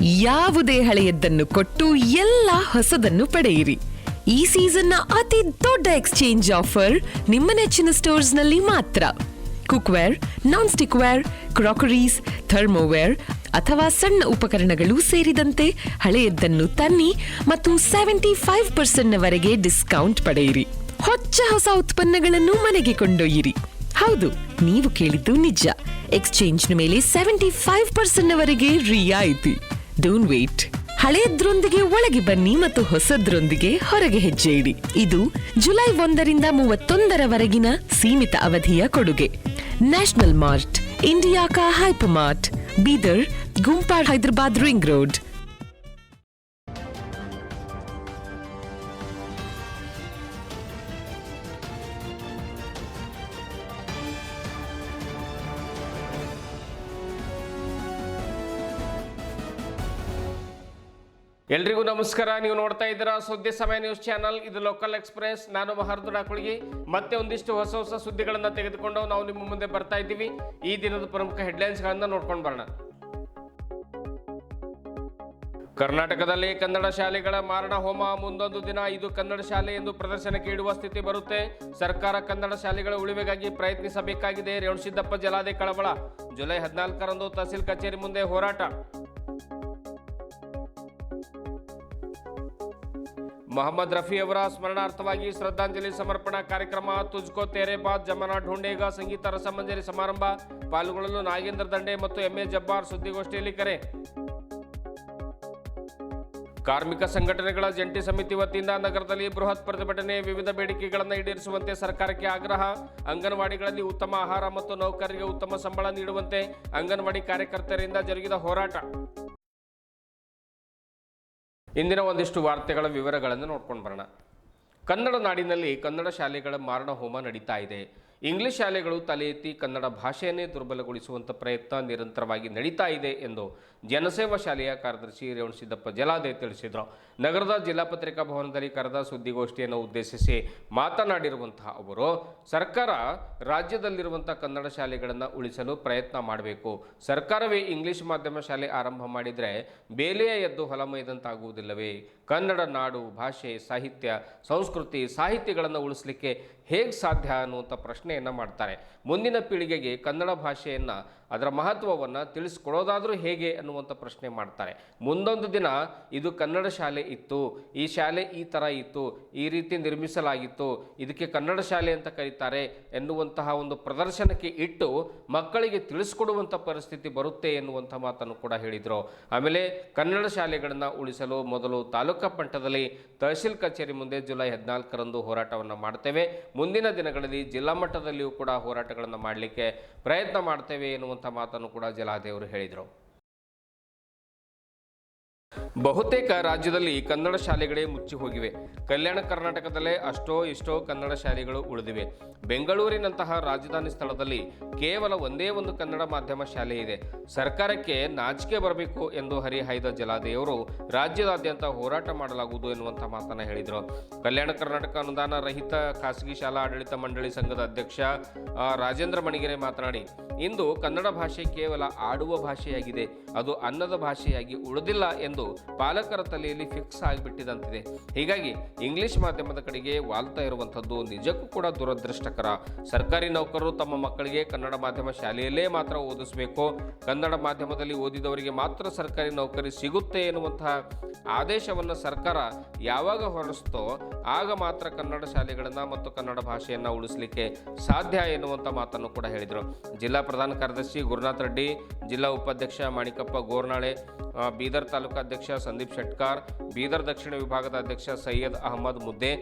ಯಾವುದೇ ಹಳೆಯದ್ದನ್ನು ಕೊಟ್ಟು ಎಲ್ಲ ಹೊಸದನ್ನು ಪಡೆಯಿರಿ. ಈ ಸೀಸನ್ನ ಅತಿ ದೊಡ್ಡ ಎಕ್ಸ್ಚೇಂಜ್ ಆಫರ್ ನಿಮ್ಮ ನೆಚ್ಚಿನ ಸ್ಟೋರ್ಸ್ನಲ್ಲಿ ಮಾತ್ರ. Cookware non stick ware crockeries, thermoware ಅಥವಾ ಸಣ್ಣ ಉಪಕರಣಗಳು ಸೇರಿದಂತೆ ಹಳೆಯದ್ದನ್ನು ತನ್ನಿ ಮತ್ತು ಸೆವೆಂಟಿ ಫೈವ್ ಪರ್ಸೆಂಟ್ನವರೆಗೆ ಡಿಸ್ಕೌಂಟ್ ಪಡೆಯಿರಿ. ಹೊಚ್ಚ ಹೊಸ ಉತ್ಪನ್ನಗಳನ್ನು ಮನೆಗೆ ಕೊಂಡೊಯ್ಯಿರಿ. ಹೌದು, ನೀವು ಕೇಳಿದ್ದು ನಿಜ. ಎಕ್ಸ್ಚೇಂಜ್ನ ಮೇಲೆ ಸೆವೆಂಟಿ ಫೈವ್ ಪರ್ಸೆಂಟ್ನವರೆಗೆ ರಿಯಾಯಿತಿ. ಡೋಂಟ್ ವೇಟ್ ಹಳೆಯದ್ರೊಂದಿಗೆ ಒಳಗೆ ಬನ್ನಿ ಮತ್ತು ಹೊಸದ್ರೊಂದಿಗೆ ಹೊರಗೆ ಹೆಜ್ಜೆ ಇಡಿ ಇದು ಜುಲೈ ಒಂದರಿಂದ ಮೂವತ್ತೊಂದರವರೆಗಿನ ಸೀಮಿತ ಅವಧಿಯ ಕೊಡುಗೆ. ನ್ಯಾಷನಲ್ ಮಾರ್ಟ್ ಇಂಡಿಯಾ ಕಾ ಹೈಪರ್ ಮಾರ್ಟ್ ಬೀದರ್ ಗುಂಪಾಡ್ ಹೈದರಾಬಾದ್ ರಿಂಗ್ ರೋಡ್. ಎಲ್ರಿಗೂ ನಮಸ್ಕಾರ. ನೀವು ನೋಡ್ತಾ ಇದ್ದೀರಾ ಸುದ್ದಿ ಸಮಯ ನ್ಯೂಸ್ ಚಾನಲ್. ಇದು ಲೋಕಲ್ ಎಕ್ಸ್ಪ್ರೆಸ್. ನಾನು ಮಹರ್ದು ಮತ್ತೆ ಒಂದಿಷ್ಟು ಹೊಸ ಹೊಸ ಸುದ್ದಿಗಳನ್ನ ತೆಗೆದುಕೊಂಡು ನಾವು ನಿಮ್ಮ ಮುಂದೆ ಬರ್ತಾ ಇದ್ದೀವಿ. ಈ ದಿನದ ಪ್ರಮುಖ ಹೆಡ್ಲೈನ್ಸ್ಗಳನ್ನ ನೋಡ್ಕೊಂಡು ಬರೋಣ. ಕರ್ನಾಟಕದಲ್ಲಿ ಕನ್ನಡ ಶಾಲೆಗಳ ಮಾರಣ ಹೋಮ. ಮುಂದೊಂದು ದಿನ ಇದು ಕನ್ನಡ ಶಾಲೆ ಎಂದು ಪ್ರದರ್ಶನಕ್ಕೆ ಇಡುವ ಸ್ಥಿತಿ ಬರುತ್ತೆ. ಸರ್ಕಾರ ಕನ್ನಡ ಶಾಲೆಗಳ ಉಳಿವೆಗಾಗಿ ಪ್ರಯತ್ನಿಸಬೇಕಾಗಿದೆ. ರೇವಣಸಿದ್ದಪ್ಪ ಜಲಾದೆ ಕಳವಳ. ಜುಲೈ ಹದಿನಾಲ್ಕರಂದು ತಹಸೀಲ್ ಕಚೇರಿ ಮುಂದೆ ಹೋರಾಟ. ಮೊಹಮ್ಮದ್ ರಫಿ ಅವರ ಸ್ಮರಣಾರ್ಥವಾಗಿ ಶ್ರದ್ಧಾಂಜಲಿ ಸಮರ್ಪಣಾ ಕಾರ್ಯಕ್ರಮ ತುಜ್ಕೋ ತೇರೆ ಬಾದ್ ಜಮನಾ ಢೋಂಡೇಗ ಸಂಗೀತ ರಸಮಂಜರಿ ಸಮಾರಂಭ. ಪಾಲ್ಗೊಳ್ಳಲು ನಾಗೇಂದ್ರ ದಂಡೆ ಮತ್ತು ಎಂಎ ಜಬ್ಬಾರ್ ಸುದ್ದಿಗೋಷ್ಠಿಯಲ್ಲಿ ಕರೆ. ಕಾರ್ಮಿಕ ಸಂಘಟನೆಗಳ ಜಂಟಿ ಸಮಿತಿ ವತಿಯಿಂದ ನಗರದಲ್ಲಿ ಬೃಹತ್ ಪ್ರತಿಭಟನೆ, ವಿವಿಧ ಬೇಡಿಕೆಗಳನ್ನು ಈಡೇರಿಸುವಂತೆ ಸರ್ಕಾರಕ್ಕೆ ಆಗ್ರಹ. ಅಂಗನವಾಡಿಗಳಲ್ಲಿ ಉತ್ತಮ ಆಹಾರ ಮತ್ತು ನೌಕರರಿಗೆ ಉತ್ತಮ ಸಂಬಳ ನೀಡುವಂತೆ ಅಂಗನವಾಡಿ ಕಾರ್ಯಕರ್ತರಿಂದ ಜರುಗಿದ ಹೋರಾಟ. ಇಂದಿನ ಒಂದಿಷ್ಟು ವಾರ್ತೆಗಳ ವಿವರಗಳನ್ನು ನೋಡ್ಕೊಂಡು ಬರೋಣ. ಕನ್ನಡ ನಾಡಿನಲ್ಲಿ ಕನ್ನಡ ಶಾಲೆಗಳ ಮಾರಣ ಹೋಮ ನಡೀತಾ ಇದೆ. ಇಂಗ್ಲಿಷ್ ಶಾಲೆಗಳು ತಲೆ ಎತ್ತಿ ಕನ್ನಡ ಭಾಷೆಯನ್ನೇ ದುರ್ಬಲಗೊಳಿಸುವಂಥ ಪ್ರಯತ್ನ ನಿರಂತರವಾಗಿ ನಡೀತಾ ಇದೆ ಎಂದು ಜನಸೇವಾ ಶಾಲೆಯ ಕಾರ್ಯದರ್ಶಿ ರೇವಣಸಿದ್ದಪ್ಪ ಜಲಾದೆ ತಿಳಿಸಿದರು. ನಗರದ ಜಿಲ್ಲಾ ಪತ್ರಿಕಾ ಭವನದಲ್ಲಿ ಕರೆದ ಸುದ್ದಿಗೋಷ್ಠಿಯನ್ನು ಉದ್ದೇಶಿಸಿ ಮಾತನಾಡಿರುವಂತಹ ಅವರು, ಸರ್ಕಾರ ರಾಜ್ಯದಲ್ಲಿರುವಂಥ ಕನ್ನಡ ಶಾಲೆಗಳನ್ನು ಉಳಿಸಲು ಪ್ರಯತ್ನ ಮಾಡಬೇಕು. ಸರ್ಕಾರವೇ ಇಂಗ್ಲಿಷ್ ಮಾಧ್ಯಮ ಶಾಲೆ ಆರಂಭ ಮಾಡಿದರೆ ಬೇಲೆಯ ಎದ್ದು ಹೊಲಮೈದಂತಾಗುವುದಿಲ್ಲವೇ ಕನ್ನಡ ನಾಡು, ಭಾಷೆ, ಸಾಹಿತ್ಯ, ಸಂಸ್ಕೃತಿ, ಸಾಹಿತ್ಯಗಳನ್ನು ಉಳಿಸಲಿಕ್ಕೆ ಹೇಗೆ ಸಾಧ್ಯ ಅನ್ನುವಂಥ ಪ್ರಶ್ನೆಯನ್ನು ಮಾಡ್ತಾರೆ. ಮುಂದಿನ ಪೀಳಿಗೆಗೆ ಕನ್ನಡ ಭಾಷೆಯನ್ನು ಅದರ ಮಹತ್ವವನ್ನು ತಿಳಿಸ್ಕೊಡೋದಾದರೂ ಹೇಗೆ ಅನ್ನುವಂಥ ಪ್ರಶ್ನೆ ಮಾಡ್ತಾರೆ. ಮುಂದೊಂದು ದಿನ ಇದು ಕನ್ನಡ ಶಾಲೆ ಇತ್ತು. ಈ ಶಾಲೆ ಈ ಥರ ಇತ್ತು. ಈ ರೀತಿ ನಿರ್ಮಿಸಲಾಗಿತ್ತು. ಇದಕ್ಕೆ ಕನ್ನಡ ಶಾಲೆ ಅಂತ ಕರೀತಾರೆ ಎನ್ನುವಂತಹ ಒಂದು ಪ್ರದರ್ಶನಕ್ಕೆ ಇಟ್ಟು ಮಕ್ಕಳಿಗೆ ತಿಳಿಸ್ಕೊಡುವಂಥ ಪರಿಸ್ಥಿತಿ ಬರುತ್ತೆ ಎನ್ನುವಂಥ ಮಾತನ್ನು ಕೂಡ ಹೇಳಿದರು. ಆಮೇಲೆ ಕನ್ನಡ ಶಾಲೆಗಳನ್ನು ಉಳಿಸಲು ಮೊದಲು ತಾಲೂಕಾ ಮಟ್ಟದಲ್ಲಿ ತಹಶೀಲ್ ಕಚೇರಿ ಮುಂದೆ ಜುಲೈ ಹದಿನಾಲ್ಕರಂದು ಹೋರಾಟವನ್ನು ಮಾಡ್ತೇವೆ. ಮುಂದಿನ ದಿನಗಳಲ್ಲಿ ಜಿಲ್ಲಾ ಮಟ್ಟದಲ್ಲಿಯೂ ಕೂಡ ಹೋರಾಟಗಳನ್ನು ಮಾಡಲಿಕ್ಕೆ ಪ್ರಯತ್ನ ಮಾಡ್ತೇವೆ ಎನ್ನುವಂಥ ಮಾತನ್ನು ಕೂಡ ಜಲಾದೇವರು ಹೇಳಿದರು. ಬಹುತೇಕ ರಾಜ್ಯದಲ್ಲಿ ಕನ್ನಡ ಶಾಲೆಗಳೇ ಮುಚ್ಚಿ ಹೋಗಿವೆ. ಕಲ್ಯಾಣ ಕರ್ನಾಟಕದಲ್ಲೇ ಅಷ್ಟೋ ಇಷ್ಟೋ ಕನ್ನಡ ಶಾಲೆಗಳು ಉಳಿದಿವೆ. ಬೆಂಗಳೂರಿನಂತಹ ರಾಜಧಾನಿ ಸ್ಥಳದಲ್ಲಿ ಕೇವಲ ಒಂದೇ ಒಂದು ಕನ್ನಡ ಮಾಧ್ಯಮ ಶಾಲೆ ಇದೆ. ಸರ್ಕಾರಕ್ಕೆ ನಾಚಿಕೆ ಬರಬೇಕು ಎಂದು ಹರಿಹಾಯ್ದ ಜಲಾದೆಯವರು ರಾಜ್ಯದಾದ್ಯಂತ ಹೋರಾಟ ಮಾಡಲಾಗುವುದು ಎನ್ನುವಂಥ ಮಾತನ್ನ ಹೇಳಿದರು. ಕಲ್ಯಾಣ ಕರ್ನಾಟಕ ಅನುದಾನ ರಹಿತ ಖಾಸಗಿ ಶಾಲಾ ಆಡಳಿತ ಮಂಡಳಿ ಸಂಘದ ಅಧ್ಯಕ್ಷ ರಾಜೇಂದ್ರ ಮಣಿಗೆರೆ ಮಾತನಾಡಿ, ಇಂದು ಕನ್ನಡ ಭಾಷೆ ಕೇವಲ ಆಡುವ ಭಾಷೆಯಾಗಿದೆ. ಅದು ಅನ್ನದ ಭಾಷೆಯಾಗಿ ಉಳಿದಿಲ್ಲ ಎಂದು ಪಾಲಕರ ತಲೆಯಲ್ಲಿ ಫಿಕ್ಸ್ ಆಗಿಬಿಟ್ಟಿದಂತಿದೆ. ಹೀಗಾಗಿ ಇಂಗ್ಲಿಷ್ ಮಾಧ್ಯಮದ ಕಡೆಗೆ ವಾಲ್ತಾ ಇರುವಂಥದ್ದು ನಿಜಕ್ಕೂ ಕೂಡ ದುರದೃಷ್ಟಕರ. ಸರ್ಕಾರಿ ನೌಕರರು ತಮ್ಮ ಮಕ್ಕಳಿಗೆ ಕನ್ನಡ ಮಾಧ್ಯಮ ಶಾಲೆಯಲ್ಲೇ ಮಾತ್ರ ಓದಿಸಬೇಕು. ಕನ್ನಡ ಮಾಧ್ಯಮದಲ್ಲಿ ಓದಿದವರಿಗೆ ಮಾತ್ರ ಸರ್ಕಾರಿ ನೌಕರಿ ಸಿಗುತ್ತೆ ಎನ್ನುವಂತಹ ಆದೇಶವನ್ನು ಸರ್ಕಾರ ಯಾವಾಗ ಹೊರಡಿಸ್ತೋ ಆಗ ಮಾತ್ರ ಕನ್ನಡ ಶಾಲೆಗಳನ್ನು ಮತ್ತು ಕನ್ನಡ ಭಾಷೆಯನ್ನು ಉಳಿಸಲಿಕ್ಕೆ ಸಾಧ್ಯ ಎನ್ನುವಂಥ ಮಾತನ್ನು ಕೂಡ ಹೇಳಿದರು. ಜಿಲ್ಲಾ ಪ್ರಧಾನ ಕಾರ್ಯದರ್ಶಿ ಗುರುನಾಥ್ ರೆಡ್ಡಿ, ಜಿಲ್ಲಾ ಉಪಾಧ್ಯಕ್ಷ ಮಾಣಿಕಪ್ಪ ಗೋರ್ನಾಳೆ ಬೀದರ್ ತಾಲೂಕಾ ಅಧ್ಯಕ್ಷ ಸಂದೀಪ್ ಶೆಟ್ಕಾರ್, ಬೀದರ್ ದಕ್ಷಿಣ ವಿಭಾಗದ ಅಧ್ಯಕ್ಷ ಸೈಯದ್ ಅಹಮದ್ ಮುದ್ದೆ,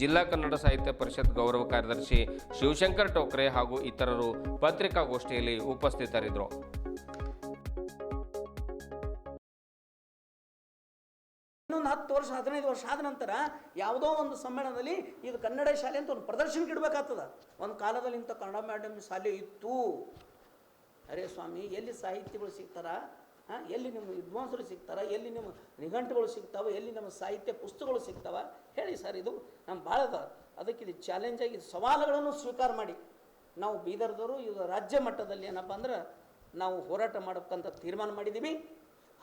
ಜಿಲ್ಲಾ ಕನ್ನಡ ಸಾಹಿತ್ಯ ಪರಿಷತ್ ಗೌರವ ಕಾರ್ಯದರ್ಶಿ ಶಿವಶಂಕರ್ ಟೋಕ್ರೆ ಹಾಗೂ ಇತರರು ಪತ್ರಿಕಾಗೋಷ್ಠಿಯಲ್ಲಿ ಉಪಸ್ಥಿತರಿದ್ದರು. ಇನ್ನೊಂದು ಹತ್ತು ವರ್ಷ, ಹದಿನೈದು ವರ್ಷ ಆದ ನಂತರ ಯಾವುದೋ ಒಂದು ಸಮ್ಮೇಳನದಲ್ಲಿ ಇದು ಕನ್ನಡ ಶಾಲೆ ಅಂತ ಒಂದು ಪ್ರದರ್ಶನಕ್ಕೆ ಇಡಬೇಕಾಗ್ತದ. ಒಂದು ಕಾಲದಲ್ಲಿ ಇಂಥ ಕನ್ನಡ ಮೀಡಿಯಂ ಶಾಲೆ ಇತ್ತು. ಅರೇ ಸ್ವಾಮಿ, ಎಲ್ಲಿ ಸಾಹಿತ್ಯಗಳು ಸಿಗ್ತಾರ? ಎಲ್ಲಿ ನಿಮ್ಮ ವಿದ್ವಾಂಸರು ಸಿಗ್ತಾರೆ? ಎಲ್ಲಿ ನಿಮ್ಮ ನಿಘಂಟುಗಳು ಸಿಗ್ತಾವೆ? ಎಲ್ಲಿ ನಮ್ಮ ಸಾಹಿತ್ಯ ಪುಸ್ತಕಗಳು ಸಿಗ್ತಾವ? ಹೇಳಿ ಸರ್, ಇದು ನಮ್ಮ ಭಾಳ ಅದ ಅದಕ್ಕೆ ಇದು ಚಾಲೆಂಜ್ ಆಗಿ ಸವಾಲುಗಳನ್ನು ಸ್ವೀಕಾರ ಮಾಡಿ. ನಾವು ಬೀದರ್ದವರು, ಇದು ರಾಜ್ಯ ಮಟ್ಟದಲ್ಲಿ ಏನಪ್ಪ ಅಂದ್ರೆ ನಾವು ಹೋರಾಟ ಮಾಡಬೇಕಂತ ತೀರ್ಮಾನ ಮಾಡಿದ್ದೀವಿ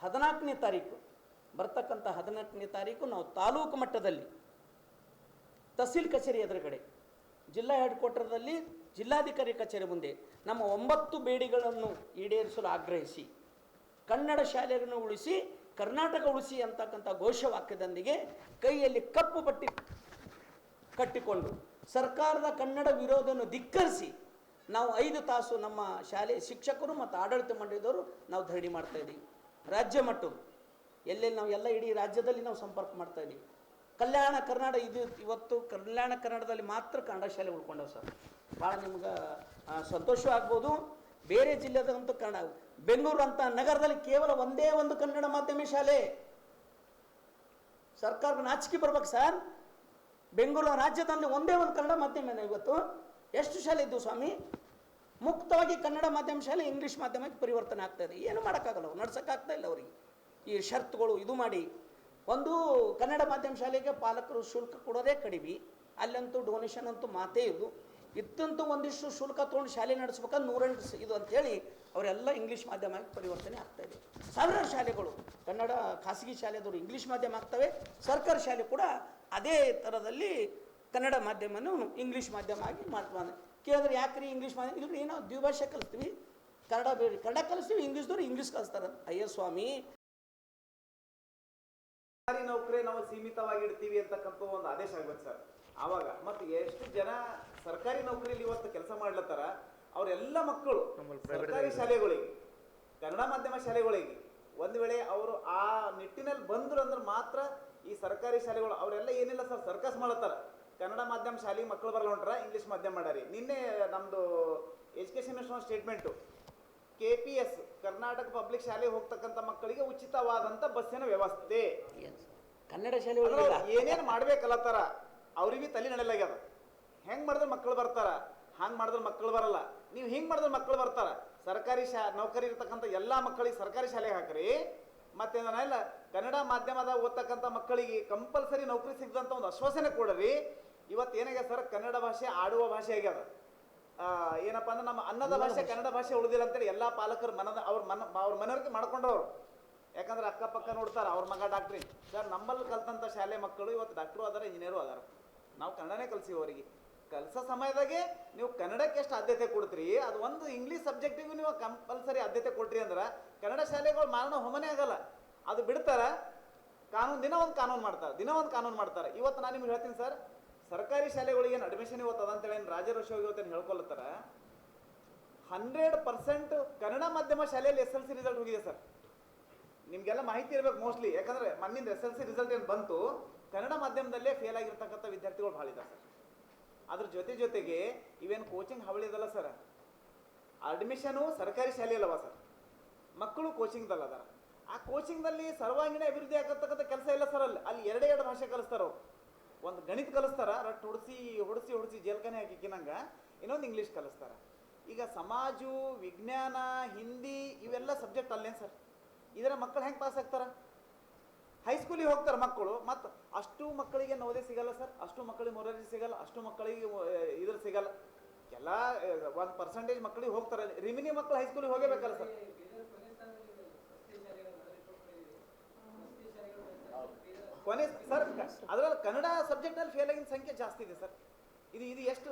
ಹದಿನಾಲ್ಕನೇ ತಾರೀಕು, ಬರ್ತಕ್ಕಂಥ ಹದಿನಾಲ್ಕನೇ ತಾರೀಕು ನಾವು ತಾಲೂಕು ಮಟ್ಟದಲ್ಲಿ, ತಹಸೀಲ್ ಕಚೇರಿ ಎದುರುಗಡೆ, ಜಿಲ್ಲಾ ಹೆಡ್ ಕ್ವಾರ್ಟರ್ದಲ್ಲಿ ಜಿಲ್ಲಾಧಿಕಾರಿ ಕಚೇರಿ ಮುಂದೆ ನಮ್ಮ ಒಂಬತ್ತು ಬೇಡಿಗಳನ್ನು ಈಡೇರಿಸಲು ಆಗ್ರಹಿಸಿ. ಕನ್ನಡ ಶಾಲೆಗಳನ್ನು ಉಳಿಸಿ, ಕರ್ನಾಟಕ ಉಳಿಸಿ ಅಂತಕ್ಕಂಥ ಘೋಷವಾಕ್ಯದೊಂದಿಗೆ ಕೈಯಲ್ಲಿ ಕಪ್ಪು ಪಟ್ಟಿ ಕಟ್ಟಿಕೊಂಡು ಸರ್ಕಾರದ ಕನ್ನಡ ವಿರೋಧವನ್ನು ಧಿಕ್ಕರಿಸಿ ನಾವು ಐದು ತಾಸು ನಮ್ಮ ಶಾಲೆ ಶಿಕ್ಷಕರು ಮತ್ತು ಆಡಳಿತ ಮಂಡಳಿದವರು ನಾವು ಧರಣಿ ಮಾಡ್ತಾ ಇದ್ದೀವಿ. ರಾಜ್ಯ ಮಟ್ಟದ ಎಲ್ಲೆಲ್ಲಿ ನಾವು, ಎಲ್ಲ ಇಡೀ ರಾಜ್ಯದಲ್ಲಿ ನಾವು ಸಂಪರ್ಕ ಮಾಡ್ತಾ ಇದ್ದೀವಿ. ಕಲ್ಯಾಣ ಕರ್ನಾಟಕ ಇದು ಇವತ್ತು ಕಲ್ಯಾಣ ಕನ್ನಡದಲ್ಲಿ ಮಾತ್ರ ಕನ್ನಡ ಶಾಲೆ ಉಳ್ಕೊಂಡವು ಸರ್. ಭಾಳ ನಿಮ್ಗೆ ಸಂತೋಷವಾಗ್ಬೋದು. ಬೇರೆ ಜಿಲ್ಲೆದಂತೂ ಕನ್ನಡ ಬೆಂಗಳೂರು ಅಂತ ನಗರದಲ್ಲಿ ಕೇವಲ ಒಂದೇ ಒಂದು ಕನ್ನಡ ಮಾಧ್ಯಮ ಶಾಲೆ. ಸರ್ಕಾರಕ್ಕೆ ನಾಚಿಕೆ ಬರ್ಬೇಕು ಸರ್. ಬೆಂಗಳೂರು ರಾಜ್ಯದಲ್ಲಿ ಒಂದೇ ಒಂದು ಕನ್ನಡ ಮಾಧ್ಯಮ ಇವತ್ತು? ಎಷ್ಟು ಶಾಲೆ ಇದ್ದು ಸ್ವಾಮಿ? ಮುಕ್ತವಾಗಿ ಕನ್ನಡ ಮಾಧ್ಯಮ ಶಾಲೆ ಇಂಗ್ಲೀಷ್ ಮಾಧ್ಯಮಕ್ಕೆ ಪರಿವರ್ತನೆ ಆಗ್ತಾ ಇದೆ. ಏನು ಮಾಡೋಕ್ಕಾಗಲ್ಲ ನಡ್ಸೋಕ್ಕಾಗ್ತಾ ಇಲ್ಲ ಅವರಿಗೆ. ಈ ಷರತ್ತುಗಳು ಇದು ಮಾಡಿ. ಒಂದು ಕನ್ನಡ ಮಾಧ್ಯಮ ಶಾಲೆಗೆ ಪಾಲಕರು ಶುಲ್ಕ ಕೊಡೋದೇ ಕಡಿಮೆ. ಅಲ್ಲಂತೂ ಡೊನೇಷನ್ ಅಂತೂ ಮಾತೇ ಇದು ಇತ್ತಂತೂ ಒಂದಿಷ್ಟು ಶುಲ್ಕ ತೊಗೊಂಡು ಶಾಲೆ ನಡೆಸ್ಬೇಕಾದ್ರೆ ನೂರೆಂಟು ಇದು ಅಂತೇಳಿ ಅವರೆಲ್ಲ ಇಂಗ್ಲೀಷ್ ಮಾಧ್ಯಮಕ್ಕೆ ಪರಿವರ್ತನೆ ಆಗ್ತಾ ಇದೆ. ಸಾವಿರಾರು ಶಾಲೆಗಳು, ಕನ್ನಡ ಖಾಸಗಿ ಶಾಲೆದವರು ಇಂಗ್ಲೀಷ್ ಮಾಧ್ಯಮ ಆಗ್ತವೆ, ಸರ್ಕಾರಿ ಶಾಲೆ ಕೂಡ ಅದೇ ಥರದಲ್ಲಿ ಕನ್ನಡ ಮಾಧ್ಯಮನು ಇಂಗ್ಲೀಷ್ ಮಾಧ್ಯಮ ಆಗಿ ಮಾಡ್ತಾನೆ ಕೇಳಿದ್ರೆ ಯಾಕ್ರಿ ಇಂಗ್ಲೀಷ್ ಮಾಧ್ಯಮ? ಇಲ್ಲರಿ ಏನೋ ದ್ವಿಭಾಷೆ ಕಲಿಸ್ತೀವಿ. ಕನ್ನಡ ಬೇರೆ, ಕನ್ನಡ ಕಲಿಸ್ತೀವಿ ಇಂಗ್ಲೀಷ್ದವ್ರು ಇಂಗ್ಲೀಷ್ ಕಲಿಸ್ತಾರೆ. ಅಯ್ಯ ಸ್ವಾಮಿ. ಸರ್ಕಾರಿ ನೌಕರಿ ನಾವು ಸೀಮಿತವಾಗಿಡ್ತೀವಿ ಅಂತಕ್ಕಂಥ ಒಂದು ಆದೇಶ ಆಗ್ಬೇಕು ಸರ್. ಆವಾಗ, ಮತ್ತೆ ಎಷ್ಟು ಜನ ಸರ್ಕಾರಿ ನೌಕರಿಯಲ್ಲಿ ಇವತ್ತು ಕೆಲಸ ಮಾಡ್ಲತ್ತಾರ? ಅವರೆಲ್ಲ ಮಕ್ಕಳು ಸರ್ಕಾರಿ ಶಾಲೆಗಳಿಗೆ ಕನ್ನಡ ಮಾಧ್ಯಮ ಶಾಲೆಗಳಿಗೆ ಒಂದು ವೇಳೆ ಅವರು ಆ ನಿಟ್ಟಿನಲ್ಲಿ ಬಂದ್ರು ಅಂದ್ರೆ ಮಾತ್ರ ಈ ಸರ್ಕಾರಿ ಶಾಲೆಗಳು ಅವರೆಲ್ಲ ಏನಿಲ್ಲ ಸರ್ ಸರ್ಕಸ್ ಮಾಡತ್ತಾರ. ಕನ್ನಡ ಮಾಧ್ಯಮ ಶಾಲೆಗೆ ಮಕ್ಕಳು ಬರಲ್ಲ ಹೊಂಟ್ರ ಇಂಗ್ಲಿಷ್ ಮಾಧ್ಯಮ ಮಾಡಾರಿ ನಿನ್ನೆ ನಮ್ದು education minister statement K P S Karnataka public ಶಾಲೆಗೆ ಹೋಗ್ತಕ್ಕಂಥ ಮಕ್ಕಳಿಗೆ ಉಚಿತವಾದಂಥ ಬಸ್ಸಿನ ವ್ಯವಸ್ಥೆ? ಕನ್ನಡ ಶಾಲೆ ಏನೇನ್ ಮಾಡ್ಬೇಕಲ್ಲತ್ತಾರ ಅವ್ರಿಗೆ ತಲೆ ನಡೆಯಲಾಗ್ಯದ. ಹೆಂಗೆ ಮಾಡಿದ್ರೆ ಮಕ್ಕಳು ಬರ್ತಾರ ಹಂಗ್ ಮಾಡಿದ್ರೆ ಮಕ್ಕಳು ಬರಲ್ಲ. ನೀವು ಹಿಂಗೆ ಮಾಡಿದ್ರೆ ಮಕ್ಕಳು ಬರ್ತಾರೆ. ಸರ್ಕಾರಿ ಶಾ ನೌಕರಿ ಇರ್ತಕ್ಕಂಥ ಎಲ್ಲ ಮಕ್ಕಳಿಗೆ ಸರ್ಕಾರಿ ಶಾಲೆಗೆ ಹಾಕ್ರಿ. ಮತ್ತೆ ಇಲ್ಲ ಕನ್ನಡ ಮಾಧ್ಯಮದ ಓದ್ತಕ್ಕಂಥ ಮಕ್ಕಳಿಗೆ ಕಂಪಲ್ಸರಿ ನೌಕರಿ ಸಿಗದಂತ ಒಂದು ಆಶ್ವಾಸನೆ ಕೊಡ್ರಿ. ಇವತ್ತು ಏನಾಗ್ಯದ ಸರ್? ಕನ್ನಡ ಭಾಷೆ ಆಡುವ ಭಾಷೆ ಆಗ್ಯದ. ಏನಪ್ಪ ಏನಪ್ಪಾ ಅಂದ್ರೆ ನಮ್ಮ ಅನ್ನದ ಭಾಷೆ ಕನ್ನಡ ಭಾಷೆ ಉಳಿದಿಲ್ಲ ಅಂತೇಳಿ ಎಲ್ಲಾ ಪಾಲಕರು ಮನದ ಅವ್ರ ಮನ ಅವ್ರ ಮನವರಿಕೆ ಮಾಡ್ಕೊಂಡವ್ರು. ಯಾಕಂದ್ರೆ ಅಕ್ಕಪಕ್ಕ ನೋಡ್ತಾರೆ ಅವ್ರ ಮಗ ಡಾಕ್ಟ್ರಿ. ಸರ್ ನಮ್ಮಲ್ಲಿ ಕಲ್ತಂಥ ಶಾಲೆ ಮಕ್ಕಳು ಇವತ್ತು ಡಾಕ್ಟ್ರು ಅದಾರ ಇಂಜಿನಿಯರು ಅದಾರ. ನಾವು ಕನ್ನಡನೇ ಕಲಿಸಿವಿ ಅವರಿಗೆ ಕಲ್ಸೋ ಸಮಯದಾಗೆ ನೀವು ಕನ್ನಡಕ್ಕೆ ಎಷ್ಟು ಆದ್ಯತೆ ಕೊಡ್ತೀರಿ? ಅದು ಒಂದು ಇಂಗ್ಲೀಷ್ ಸಬ್ಜೆಕ್ಟಿಗೂ ನೀವು ಕಂಪಲ್ಸರಿ ಆದ್ಯತೆ ಕೊಡ್ರಿ ಅಂದ್ರೆ ಕನ್ನಡ ಶಾಲೆಗಳು ಮಾರಣ ಹೋಮನೇ ಆಗಲ್ಲ. ಅದು ಬಿಡ್ತಾರ, ಕಾನೂನು ದಿನ ಒಂದು ಕಾನೂನು ಮಾಡ್ತಾರೆ, ದಿನ ಒಂದು ಕಾನೂನು ಮಾಡ್ತಾರೆ. ಇವತ್ತು ನಾನು ನಿಮ್ಗೆ ಹೇಳ್ತೀನಿ ಸರ್ ಸರ್ಕಾರಿ ಶಾಲೆಗಳಿಗೆ ಏನು ಅಡ್ಮಿಷನ್ ಇವತ್ತು ಅದಂತೇಳಿ ಏನು ರಾಜರೋಷವಾಗಿ ಇವತ್ತೇನು ಹೇಳ್ಕೊಳ್ತಾರ ಹಂಡ್ರೆಡ್ ಪರ್ಸೆಂಟ್ ಕನ್ನಡ ಮಾಧ್ಯಮ ಶಾಲೆಯಲ್ಲಿ ಎಸ್ ಎಲ್ ಸಿ ರಿಸಲ್ಟ್ ಹೋಗಿದೆ ಸರ್ ನಿಮ್ಗೆಲ್ಲ ಮಾಹಿತಿ ಇರಬೇಕು ಮೋಸ್ಟ್ಲಿ ಯಾಕಂದ್ರೆ ಮಣ್ಣಿಂದ ಎಸ್ ಎಲ್ ಸಿ ರಿಸಲ್ಟ್ ಏನು ಬಂತು, ಕನ್ನಡ ಮಾಧ್ಯಮದಲ್ಲೇ ಫೇಲ್ ಆಗಿರ್ತಕ್ಕಂಥ ವಿದ್ಯಾರ್ಥಿಗಳು ಭಾಳ ಇದ್ದಾರೆ ಸರ್ ಅದ್ರ ಜೊತೆ ಜೊತೆಗೆ ಇವೇನು ಕೋಚಿಂಗ್ ಹವಳಿ ಇದಲ್ಲ ಸರ್ ಅಡ್ಮಿಷನು ಸರ್ಕಾರಿ ಶಾಲೆಯಲ್ಲವ ಸರ್ ಮಕ್ಕಳು ಕೋಚಿಂಗ್ದಲ್ಲಿ ಅದಾರ. ಆ ಕೋಚಿಂಗ್ದಲ್ಲಿ ಸರ್ವಾಂಗೀಣ ಅಭಿವೃದ್ಧಿ ಆಗತಕ್ಕಂಥ ಕೆಲಸ ಇಲ್ಲ ಸರ್ ಅಲ್ಲಿ. ಅಲ್ಲಿ ಎರಡೇ ಎರಡು ಭಾಷೆ ಕಲಿಸ್ತಾರ ಅವ್ರು. ಒಂದು ಗಣಿತ ಕಲಿಸ್ತಾರ, ರಟ್ ಹೊಡಿಸಿ ಹೊಡಿಸಿ ಹೊಡಿಸಿ ಜೇಲ್ಕನೆ ಹಾಕಿಕ್ಕಿನಂಗೆ ಇನ್ನೊಂದು ಇಂಗ್ಲೀಷ್ ಕಲಿಸ್ತಾರ. ಈಗ ಸಮಾಜು, ವಿಜ್ಞಾನ, ಹಿಂದಿ ಇವೆಲ್ಲ ಸಬ್ಜೆಕ್ಟ್ ಅಲ್ಲೇನು ಸರ್ ಇದರ ಮಕ್ಕಳು ಹೆಂಗೆ ಪಾಸ್ ಆಗ್ತಾರ? ಹೈಸ್ಕೂಲಿಗೆ ಹೋಗ್ತಾರೆ ಮಕ್ಕಳು, ಮತ್ತು ಅಷ್ಟು ಮಕ್ಕಳಿಗೆ ನವೋದಯ ಸಿಗಲ್ಲ ಸರ್ ಅಷ್ಟು ಮಕ್ಕಳಿಗೆ ಮೊರಾರ್ಜಿ ಸಿಗಲ್ಲ, ಅಷ್ಟು ಮಕ್ಕಳಿಗೆ ಇದ್ರ ಸಿಗಲ್ಲ. ಎಲ್ಲ ಒಂದು ಪರ್ಸೆಂಟೇಜ್ ಮಕ್ಕಳಿಗೆ ಹೋಗ್ತಾರೆ. ರಿಮಿನಿ ಮಕ್ಕಳು ಹೈಸ್ಕೂಲಿಗೆ ಹೋಗಬೇಕಲ್ಲ ಸರ್ ಕೊನೆ ಸರ್ ಅದರಲ್ಲಿ ಕನ್ನಡ ಸಬ್ಜೆಕ್ಟಲ್ಲಿ ಫೇಲ್ ಆಗಿನ ಸಂಖ್ಯೆ ಜಾಸ್ತಿ ಇದೆ ಸರ್ ಇದು ಇದು ಎಷ್ಟು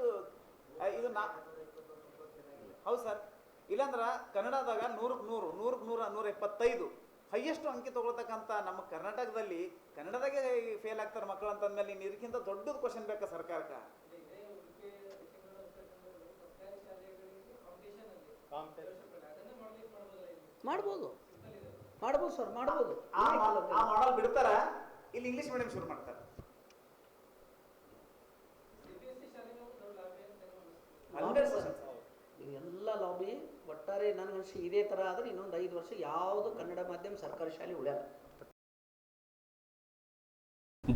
ಇದು ನಾ, ಹೌದು ಸರ್ ಇಲ್ಲಾಂದ್ರೆ ಕನ್ನಡದಾಗ ನೂರಕ್ಕೆ ನೂರು ನೂರಕ್ಕೆ ನೂರ ನೂರ ಎಪ್ಪತ್ತೈದು. ಹೈಯೆಸ್ಟ್ ಅಂಕಿ ತಗೊಳ್ತಕ್ಕಂಥ ನಮ್ಮ ಕರ್ನಾಟಕದಲ್ಲಿ ಕನ್ನಡದಾಗೆ ಫೇಲ್ ಆಗ್ತಾರೆ ಮಕ್ಕಳು ಅಂತಂದ್ಮೇಲೆ ನೀನು ಇದಕ್ಕಿಂತ ದೊಡ್ಡದು ಕ್ವಶನ್ ಬೇಕಾ ಸರ್ಕಾರಕ್ಕೆ? ಮಾಡ್ಬೋದು. ಮಾಡ್ಬೋದು ಸರ್ ಮಾಡ್ಬೋದು. ಆ ಮಾಡ- ಆ ಮಾಡಲ್ ಬಿಡ್ತಾರ? ಇಲ್ಲಿ ಇಂಗ್ಲಿಷ್ ಮೀಡಿಯಂ ಶುರು ಮಾಡ್ತಾರೆ. ಹಂಡ್ರೆಡ್ ಪರ್ಸೆಂಟ್ ಎಲ್ಲ ಲಾಬಿ ಒಟ್ಟಾರೆ ವರ್ಷ ಇದೇ ಥರ ಆದರೆ ಇನ್ನೊಂದು ಐದು ವರ್ಷ ಯಾವುದು ಕನ್ನಡ ಮಾಧ್ಯಮ ಸರ್ಕಾರಿ ಶಾಲೆ ಉಳಿಯಲ್ಲ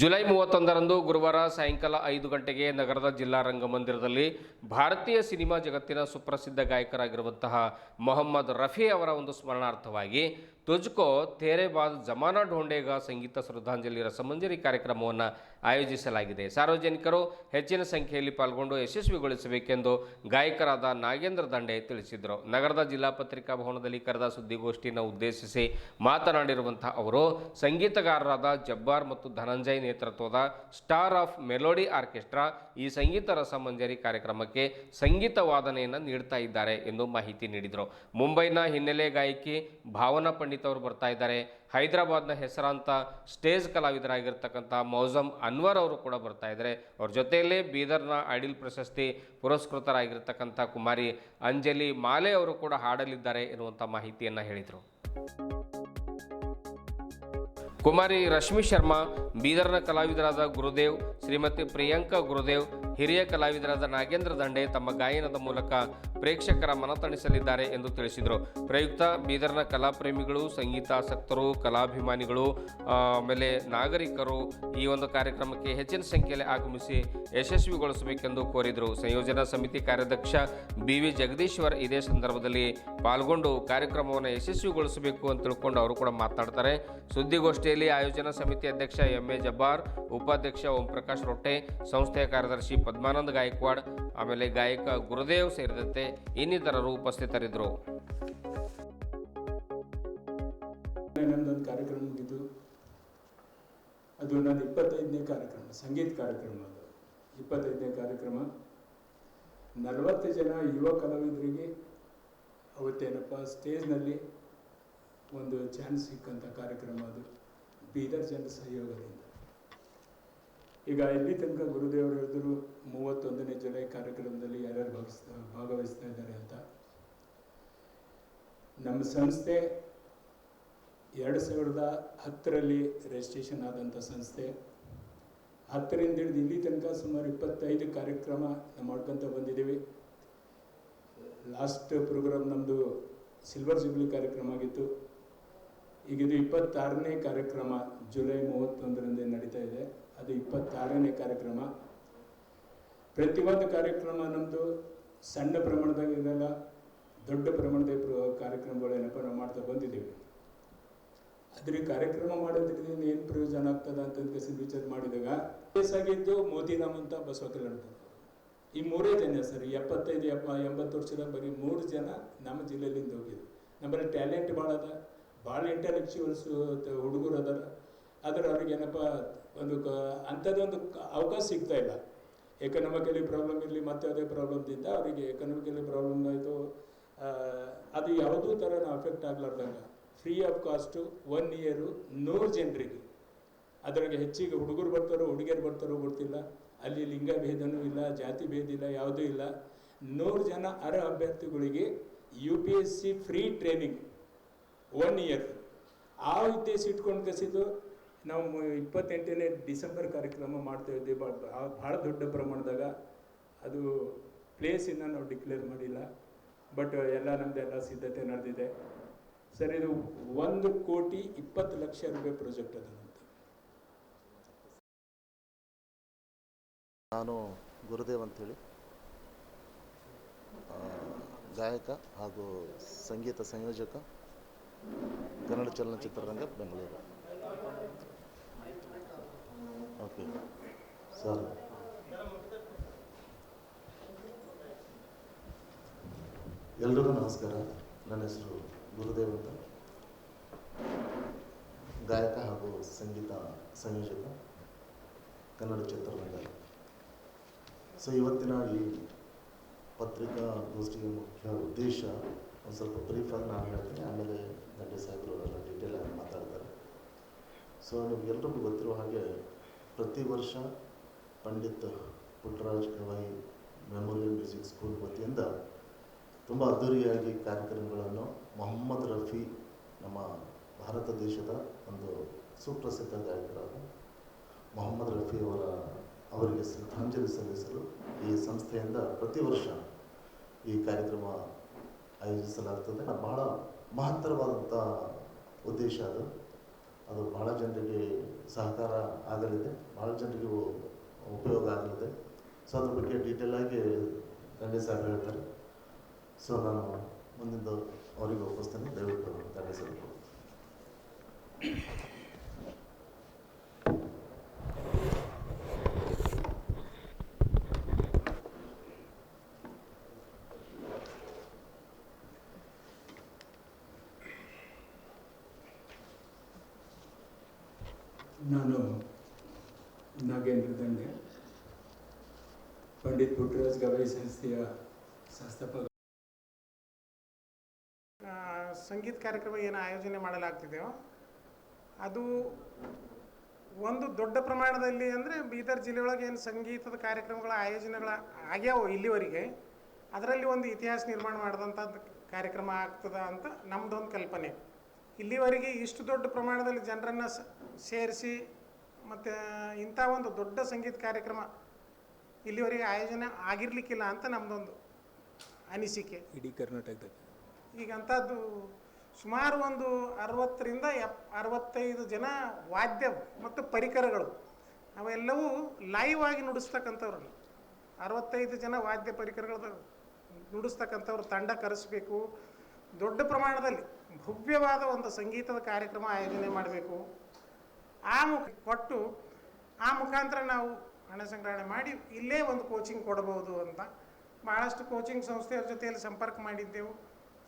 ಜುಲೈ ಮೂವತ್ತೊಂದರಂದು ಗುರುವಾರ ಸಾಯಂಕಾಲ ಐದು ಗಂಟೆಗೆ ನಗರದ ಜಿಲ್ಲಾ ರಂಗಮಂದಿರದಲ್ಲಿ ಭಾರತೀಯ ಸಿನಿಮಾ ಜಗತ್ತಿನ ಸುಪ್ರಸಿದ್ಧ ಗಾಯಕರಾಗಿರುವಂತಹ ಮೊಹಮ್ಮದ್ ರಫಿ ಅವರ ಒಂದು ಸ್ಮರಣಾರ್ಥವಾಗಿ ತುಜ್ಕೋ ತೇರೆ ಬಾದ್ ಜಮಾನಾ ಢೋಂಡೇಗ ಸಂಗೀತ ಶ್ರದ್ಧಾಂಜಲಿ ರಸಮಂಜರಿ ಕಾರ್ಯಕ್ರಮವನ್ನು ಆಯೋಜಿಸಲಾಗಿದೆ. ಸಾರ್ವಜನಿಕರು ಹೆಚ್ಚಿನ ಸಂಖ್ಯೆಯಲ್ಲಿ ಪಾಲ್ಗೊಂಡು ಯಶಸ್ವಿಗೊಳಿಸಬೇಕೆಂದು ಗಾಯಕರಾದ ನಾಗೇಂದ್ರ ದಂಡೆ ತಿಳಿಸಿದರು. ನಗರದ ಜಿಲ್ಲಾ ಪತ್ರಿಕಾ ಭವನದಲ್ಲಿ ಕರೆದ ಸುದ್ದಿಗೋಷ್ಠಿಯನ್ನು ಉದ್ದೇಶಿಸಿ ಮಾತನಾಡಿರುವಂತಹ ಅವರು, ಸಂಗೀತಗಾರರಾದ ಜಬ್ಬಾರ್ ಮತ್ತು ಧನಂಜಯ್ ನೇತೃತ್ವದ ಸ್ಟಾರ್ ಆಫ್ ಮೆಲೋಡಿ ಆರ್ಕೆಸ್ಟ್ರಾ ಈ ಸಂಗೀತ ರಸಮಂಜರಿ ಕಾರ್ಯಕ್ರಮಕ್ಕೆ ಸಂಗೀತ ವಾದನೆಯನ್ನು ನೀಡ್ತಾ ಇದ್ದಾರೆ ಎಂದು ಮಾಹಿತಿ ನೀಡಿದರು. ಮುಂಬೈನ ಹಿನ್ನೆಲೆ ಗಾಯಕಿ ಭಾವನಾ ಪಂಡಿತ್ ಅವರು ಬರ್ತಾ ಇದ್ದಾರೆ. ಹೈದರಾಬಾದ್ನ ಹೆಸರಾಂತ ಸ್ಟೇಜ್ ಕಲಾವಿದರಾಗಿರ್ತಕ್ಕಂಥ ಮೌಸಮ್ ಅನ್ವರ್ ಅವರು ಕೂಡ ಬರ್ತಾ ಇದ್ದಾರೆ. ಅವ್ರ ಜೊತೆಯಲ್ಲೇ ಬೀದರ್ನ ಐಡಿಲ್ ಪ್ರಶಸ್ತಿ ಪುರಸ್ಕೃತರಾಗಿರ್ತಕ್ಕಂಥ ಕುಮಾರಿ ಅಂಜಲಿ ಮಾಲೆ ಅವರು ಕೂಡ ಹಾಡಲಿದ್ದಾರೆ ಎನ್ನುವಂಥ ಮಾಹಿತಿಯನ್ನು ಹೇಳಿದರು. ಕುಮಾರಿ ರಶ್ಮಿ ಶರ್ಮಾ, ಬೀದರ್ನ ಕಲಾವಿದರಾದ ಗುರುದೇವ್, ಶ್ರೀಮತಿ ಪ್ರಿಯಾಂಕಾ ಗುರುದೇವ್, ಹಿರಿಯ ಕಲಾವಿದರಾದ ನಾಗೇಂದ್ರ ದಂಡೆ ತಮ್ಮ ಗಾಯನದ ಮೂಲಕ ಪ್ರೇಕ್ಷಕರ ಮನತಣಿಸಲಿದ್ದಾರೆ ಎಂದು ತಿಳಿಸಿದರು. ಪ್ರಯುಕ್ತ ಬೀದರ್ನ ಕಲಾಪ್ರೇಮಿಗಳು, ಸಂಗೀತಾಸಕ್ತರು, ಕಲಾಭಿಮಾನಿಗಳು ಆಮೇಲೆ ನಾಗರಿಕರು ಈ ಒಂದು ಕಾರ್ಯಕ್ರಮಕ್ಕೆ ಹೆಚ್ಚಿನ ಸಂಖ್ಯೆಯಲ್ಲಿ ಆಗಮಿಸಿ ಯಶಸ್ವಿಗೊಳಿಸಬೇಕೆಂದು ಕೋರಿದರು. ಸಂಯೋಜನಾ ಸಮಿತಿ ಕಾರ್ಯಾಧ್ಯಕ್ಷ ಬಿ ವಿ ಜಗದೀಶ್ವರ್ ಇದೇ ಸಂದರ್ಭದಲ್ಲಿ ಪಾಲ್ಗೊಂಡು ಕಾರ್ಯಕ್ರಮವನ್ನು ಯಶಸ್ವಿಗೊಳಿಸಬೇಕು ಅಂತ ತಿಳ್ಕೊಂಡು ಅವರು ಕೂಡ ಮಾತನಾಡ್ತಾರೆ ಸುದ್ದಿಗೋಷ್ಠಿಯಲ್ಲಿ ಆಯೋಜನಾ ಸಮಿತಿ ಅಧ್ಯಕ್ಷ ಎಂ ಎ ಜಬ್ಬಾರ್, ಉಪಾಧ್ಯಕ್ಷ ಓಂ ಪ್ರಕಾಶ್ ರೊಟ್ಟೆ, ಸಂಸ್ಥೆಯ ಕಾರ್ಯದರ್ಶಿ ಪದ್ಮಾನಂದ ಗಾಯಕ್ವಾಡ್, ಆಮೇಲೆ ಗಾಯಕ ಗುರುದೇವ್ ಸೇರಿದಂತೆ ಇನ್ನಿತರರು ಉಪಸ್ಥಿತರಿದ್ದರು ಕಾರ್ಯಕ್ರಮ ಮುಗಿತು ಅದು ನನ್ನ ಇಪ್ಪತ್ತೈದನೇ ಕಾರ್ಯಕ್ರಮ, ಸಂಗೀತ ಕಾರ್ಯಕ್ರಮ ಅದು. ಇಪ್ಪತ್ತೈದನೇ ಕಾರ್ಯಕ್ರಮ. ನಲವತ್ತು ಜನ ಯುವ ಕಲಾವಿದರಿಗೆ ಅವತ್ತೇನಪ್ಪ, ಸ್ಟೇಜ್ನಲ್ಲಿ ಒಂದು ಚಾನ್ಸ್ ಸಿಕ್ಕಂಥ ಕಾರ್ಯಕ್ರಮ ಅದು. ಬೀದರ್ ಜನರ ಸಹಯೋಗದಿಂದ ಈಗ ಇಲ್ಲಿ ತನಕ ಗುರುದೇವರು ಹೇಳಿದ್ರು ಮೂವತ್ತೊಂದನೇ ಜುಲೈ ಕಾರ್ಯಕ್ರಮದಲ್ಲಿ ಯಾರ್ಯಾರು ಭಾಗಿಸ್ತಾ, ಭಾಗವಹಿಸ್ತಾ ಇದ್ದಾರೆ ಅಂತ. ನಮ್ಮ ಸಂಸ್ಥೆ ಎರಡು ಸಾವಿರದ ಹತ್ತರಲ್ಲಿ ರಿಜಿಸ್ಟ್ರೇಷನ್ ಆದಂಥ ಸಂಸ್ಥೆ. ಹತ್ತರಿಂದ ಹಿಡಿದು ಇಲ್ಲಿ ತನಕ ಸುಮಾರು ಇಪ್ಪತ್ತೈದು ಕಾರ್ಯಕ್ರಮ ನಾವು ಮಾಡ್ಕೊತ ಬಂದಿದ್ದೀವಿ. ಲಾಸ್ಟ್ ಪ್ರೋಗ್ರಾಮ್ ನಮ್ಮದು ಸಿಲ್ವರ್ ಜುಬ್ಲಿ ಕಾರ್ಯಕ್ರಮ ಆಗಿತ್ತು. ಈಗ ಇದು ಇಪ್ಪತ್ತಾರನೇ ಕಾರ್ಯಕ್ರಮ ಜುಲೈ ಮೂವತ್ತೊಂದರಂದೇ ನಡೀತಾ ಇದೆ. ಅದು ಇಪ್ಪತ್ತಾರನೇ ಕಾರ್ಯಕ್ರಮ. ಪ್ರತಿಯೊಂದು ಕಾರ್ಯಕ್ರಮ ನಮ್ಮದು ಸಣ್ಣ ಪ್ರಮಾಣದಾಗ ದೊಡ್ಡ ಪ್ರಮಾಣದ ಕಾರ್ಯಕ್ರಮಗಳು ಏನಪ್ಪ ನಾವು ಮಾಡ್ತಾ ಬಂದಿದ್ದೀವಿ. ಆದರೆ ಕಾರ್ಯಕ್ರಮ ಮಾಡೋದ್ರಿಂದ ಏನು ಪ್ರಯೋಜನ ಆಗ್ತದ ಅಂತ ಕೇಸಿ ವಿಚಾರ ಮಾಡಿದಾಗ ವಯಸ್ಸಾಗಿದ್ದು ಮೋತಿರಾಮ್ ಅಂತ ಬಸವ ಈ ಮೂರೇ ಜನ ಸರ್ ಎಪ್ಪತ್ತೈದು, ಎಪ್ಪ, ಎಂಬತ್ತು ವರ್ಷದ ಬರೀ ಮೂರು ಜನ ನಮ್ಮ ಜಿಲ್ಲೆಯಿಂದ ಹೋಗಿದ್ರು. ನಮ್ಮಲ್ಲಿ ಟ್ಯಾಲೆಂಟ್ ಭಾಳ ಅದ. ಭಾಳ ಇಂಟೆಲೆಕ್ಚುವಲ್ಸ್ ಹುಡುಗರು ಅದಾರ. ಆದ್ರೆ ಅವ್ರಿಗೆ ಏನಪ್ಪ, ಒಂದು ಕ ಅಂಥದ್ದೊಂದು ಅವಕಾಶ ಸಿಗ್ತಾ ಇಲ್ಲ. ಎಕನಾಮಿಕಲಿ ಪ್ರಾಬ್ಲಮ್ ಇರಲಿ, ಮತ್ತೆ ಅದೇ ಪ್ರಾಬ್ಲಮ್ದಿಂದ ಅವರಿಗೆ ಎಕನಾಮಿಕಲಿ ಪ್ರಾಬ್ಲಮ್ ಆಯಿತು ಅದು ಯಾವುದೂ ಥರ affect ಆಗ್ಲಾರ್ದಂಗೆ. Free of cost one year ನೂರು ಜನರಿಗೆ ಅದರಾಗೆ ಹೆಚ್ಚಿಗೆ ಹುಡುಗರು ಬರ್ತಾರೋ, ಹುಡುಗಿಯರು ಬರ್ತಾರೋ ಗೊತ್ತಿಲ್ಲ. ಅಲ್ಲಿ ಲಿಂಗ ಭೇದನೂ ಇಲ್ಲ, ಜಾತಿ ಭೇದ ಇಲ್ಲ, ಯಾವುದೂ ಇಲ್ಲ. ನೂರು ಜನ ಅರ್ಹ ಅಭ್ಯರ್ಥಿಗಳಿಗೆ U P S C free training one year ಆ ಉದ್ದೇಶ ಇಟ್ಕೊಂಡು ಕಸಿದು ನಾವು ಇಪ್ಪತ್ತೆಂಟನೇ ಡಿಸೆಂಬರ್ ಕಾರ್ಯಕ್ರಮ ಮಾಡ್ತಾ ಇದ್ದೀವಿ ಭಾಳ ಭಾಳ ದೊಡ್ಡ ಪ್ರಮಾಣದಾಗ. ಅದು ಪ್ಲೇಸಿನ ನಾವು ಡಿಕ್ಲೇರ್ ಮಾಡಿಲ್ಲ. ಬಟ್ ಎಲ್ಲ ನಮ್ಮದೆಲ್ಲ ಸಿದ್ಧತೆ ನಡೆದಿದೆ. ಸರ್, ಇದು ಒಂದು ಕೋಟಿ ಇಪ್ಪತ್ತು ಲಕ್ಷ ರೂಪಾಯಿ ಪ್ರಾಜೆಕ್ಟ್ ಅದ ನಾನು ಗುರುದೇವ್ ಅಂಥೇಳಿ ಗಾಯಕ ಹಾಗೂ ಸಂಗೀತ ಸಂಯೋಜಕ, ಕನ್ನಡ ಚಲನಚಿತ್ರರಂಗ ಬೆಂಗಳೂರು. ಓಕೆ. ಸರ್. ಎಲ್ರಿಗೂ ನಮಸ್ಕಾರ. ನನ್ನ ಹೆಸರು ಗುರುದೇವ್ ಅಂತ. ಗಾಯಕ ಹಾಗೂ ಸಂಗೀತ ಸಂಯೋಜಕ, ಕನ್ನಡ ಚಿತ್ರರಂಗ. ಸೊ, ಇವತ್ತಿನ ಈ ಪತ್ರಿಕಾ ಗೋಷ್ಠಿಯ ಮುಖ್ಯ ಉದ್ದೇಶ ಒಂದು ಸ್ವಲ್ಪ ಬ್ರೀಫಾಗಿ ನಾನು ಹೇಳ್ತೀನಿ. ಆಮೇಲೆ ದಂಡೆ ಸಾಹೇಬರು ಎಲ್ಲ ಡೀಟೇಲ್ ಆಗಿ ಮಾತಾಡ್ತಾರೆ. ಸೊ, ನಿಮ್ಗೆಲ್ರಿಗೂ ಗೊತ್ತಿರೋ ಹಾಗೆ ಪ್ರತಿ ವರ್ಷ Pandit Puttaraj Gavai memorial music school ವತಿಯಿಂದ ತುಂಬ ಅದ್ದೂರಿಯಾಗಿ ಕಾರ್ಯಕ್ರಮಗಳನ್ನು ಮೊಹಮ್ಮದ್ ರಫಿ ನಮ್ಮ ಭಾರತ ದೇಶದ ಒಂದು ಸುಪ್ರಸಿದ್ಧ ಗಾಯಕರಾದ ಮೊಹಮ್ಮದ್ ರಫಿ ಅವರ ಅವರಿಗೆ ಶ್ರದ್ಧಾಂಜಲಿ ಸಲ್ಲಿಸಲು ಈ ಸಂಸ್ಥೆಯಿಂದ ಪ್ರತಿ ವರ್ಷ ಈ ಕಾರ್ಯಕ್ರಮ ಆಯೋಜಿಸಲಾಗ್ತದೆ. ಬಹಳ ಮಹತ್ತರವಾದಂಥ ಉದ್ದೇಶ ಅದು. ಅದು ಬಹಳ ಜನರಿಗೆ ಸಹಕಾರ ಆಗಲಿದೆ ಭಾಳ ಜನರಿಗೆ ಉಪಯೋಗ ಆಗಲಿದೆ. ಸೊ ಅದ್ರ ಬಗ್ಗೆ ಡೀಟೇಲ್ ಆಗಿ ತಂದೆ ಸಾಹೇಬ್ ಹೇಳ್ತಾರೆ. ಸೊ ನಾನು ಮುಂದಿನ ಅವರಿಗೆ ಒಪ್ಪಿಸ್ತೇನೆ. ದಯವಿಟ್ಟು ತಂದೆ ಸಾಹೇಬ್ ನಾನು ನಾಗೇಂದ್ರ ದಂಡೆ ಪಂಡಿತ್ ಪುಟ್ಟರಾಜ್ ಸಂಗೀತ ಕಾರ್ಯಕ್ರಮ ಏನು ಆಯೋಜನೆ ಮಾಡಲಾಗ್ತಿದೆಯೋ, ಅದು ಒಂದು ದೊಡ್ಡ ಪ್ರಮಾಣದಲ್ಲಿ ಅಂದರೆ ಬೀದರ್ ಜಿಲ್ಲೆಯೊಳಗೆ ಏನು ಸಂಗೀತದ ಕಾರ್ಯಕ್ರಮಗಳ ಆಯೋಜನೆಗಳ ಆಗ್ಯಾವ ಇಲ್ಲಿವರೆಗೆ, ಅದರಲ್ಲಿ ಒಂದು ಇತಿಹಾಸ ನಿರ್ಮಾಣ ಮಾಡಿದಂಥದ್ದು ಕಾರ್ಯಕ್ರಮ ಆಗ್ತದ ಅಂತ ನಮ್ಮದೊಂದು ಕಲ್ಪನೆ. ಇಲ್ಲಿವರೆಗೆ ಇಷ್ಟು ದೊಡ್ಡ ಪ್ರಮಾಣದಲ್ಲಿ ಜನರನ್ನು ಸೇರಿಸಿ ಮತ್ತು ಇಂಥ ಒಂದು ದೊಡ್ಡ ಸಂಗೀತ ಕಾರ್ಯಕ್ರಮ ಇಲ್ಲಿವರೆಗೆ ಆಯೋಜನೆ ಆಗಿರಲಿಕ್ಕಿಲ್ಲ ಅಂತ ನಮ್ಮದೊಂದು ಅನಿಸಿಕೆ. ಇಡೀ ಕರ್ನಾಟಕದಲ್ಲಿ. ಈಗ ಅಂಥದ್ದು ಸುಮಾರು ಒಂದು ಅರವತ್ತರಿಂದ ಎಪ್ ಅರವತ್ತೈದು ಜನ ವಾದ್ಯ ಮತ್ತು ಪರಿಕರಗಳು ಅವೆಲ್ಲವೂ ಲೈವ್ ಆಗಿ ನುಡಿಸ್ತಕ್ಕಂಥವ್ರು. ಅರವತ್ತೈದು ಜನ ವಾದ್ಯ ಪರಿಕರಗಳ ನುಡಿಸ್ತಕ್ಕಂಥವ್ರು ತಂಡ ಕರೆಸಬೇಕು. ದೊಡ್ಡ ಪ್ರಮಾಣದಲ್ಲಿ ಭವ್ಯವಾದ ಒಂದು ಸಂಗೀತದ ಕಾರ್ಯಕ್ರಮ ಆಯೋಜನೆ ಮಾಡಬೇಕು. ಆ ಮುಖ ಕೊಟ್ಟು ಆ ಮುಖಾಂತರ ನಾವು ಹಣ ಸಂಗ್ರಹಣೆ ಮಾಡಿ ಇಲ್ಲೇ ಒಂದು ಕೋಚಿಂಗ್ ಕೊಡಬಹುದು ಅಂತ ಭಾಳಷ್ಟು ಕೋಚಿಂಗ್ ಸಂಸ್ಥೆಯವ್ರ ಜೊತೆಯಲ್ಲಿ ಸಂಪರ್ಕ ಮಾಡಿದ್ದೆವು.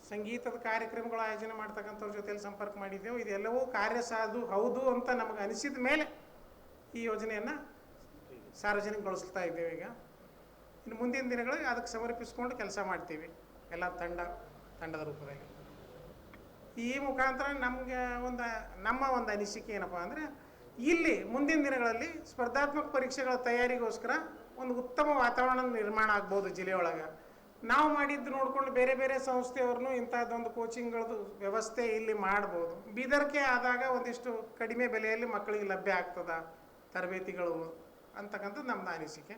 ಸಂಗೀತದ ಕಾರ್ಯಕ್ರಮಗಳು ಆಯೋಜನೆ ಮಾಡ್ತಕ್ಕಂಥವ್ರ ಜೊತೆಯಲ್ಲಿ ಸಂಪರ್ಕ ಮಾಡಿದ್ದೆವು. ಇದೆಲ್ಲವೂ ಕಾರ್ಯಸಾಧು ಹೌದು ಅಂತ ನಮಗೆ ಅನಿಸಿದ ಮೇಲೆ ಈ ಯೋಜನೆಯನ್ನು ಸಾರ್ವಜನಿಕಗೊಳಿಸ್ತಾ ಇದ್ದೇವೆ ಈಗ. ಇನ್ನು ಮುಂದಿನ ದಿನಗಳಿಗೆ ಅದಕ್ಕೆ ಸಮರ್ಪಿಸ್ಕೊಂಡು ಕೆಲಸ ಮಾಡ್ತೀವಿ. ಎಲ್ಲ ತಂಡ, ತಂಡದ ರೂಪದಲ್ಲಿ. ಈ ಮುಖಾಂತರ ನಮಗೆ ಒಂದು, ನಮ್ಮ ಒಂದು ಅನಿಸಿಕೆ ಏನಪ್ಪ ಅಂದರೆ ಇಲ್ಲಿ ಮುಂದಿನ ದಿನಗಳಲ್ಲಿ ಸ್ಪರ್ಧಾತ್ಮಕ ಪರೀಕ್ಷೆಗಳ ತಯಾರಿಗೋಸ್ಕರ ಒಂದು ಉತ್ತಮ ವಾತಾವರಣ ನಿರ್ಮಾಣ ಆಗ್ಬೋದು ಜಿಲ್ಲೆಯೊಳಗೆ ನಾವು ಮಾಡಿದ್ದು ನೋಡಿಕೊಂಡು ಬೇರೆ ಬೇರೆ ಸಂಸ್ಥೆಯವ್ರನ್ನೂ ಇಂಥದ್ದೊಂದು ಕೋಚಿಂಗ್ಗಳದ್ದು ವ್ಯವಸ್ಥೆ ಇಲ್ಲಿ ಮಾಡ್ಬೋದು. ಬೀದರ್ಕೆ ಆದಾಗ ಒಂದಿಷ್ಟು ಕಡಿಮೆ ಬೆಲೆಯಲ್ಲಿ ಮಕ್ಕಳಿಗೆ ಲಭ್ಯ ಆಗ್ತದ ತರಬೇತಿಗಳು ಅಂತಕ್ಕಂಥದ್ದು ನಮ್ಮದು ಅನಿಸಿಕೆ.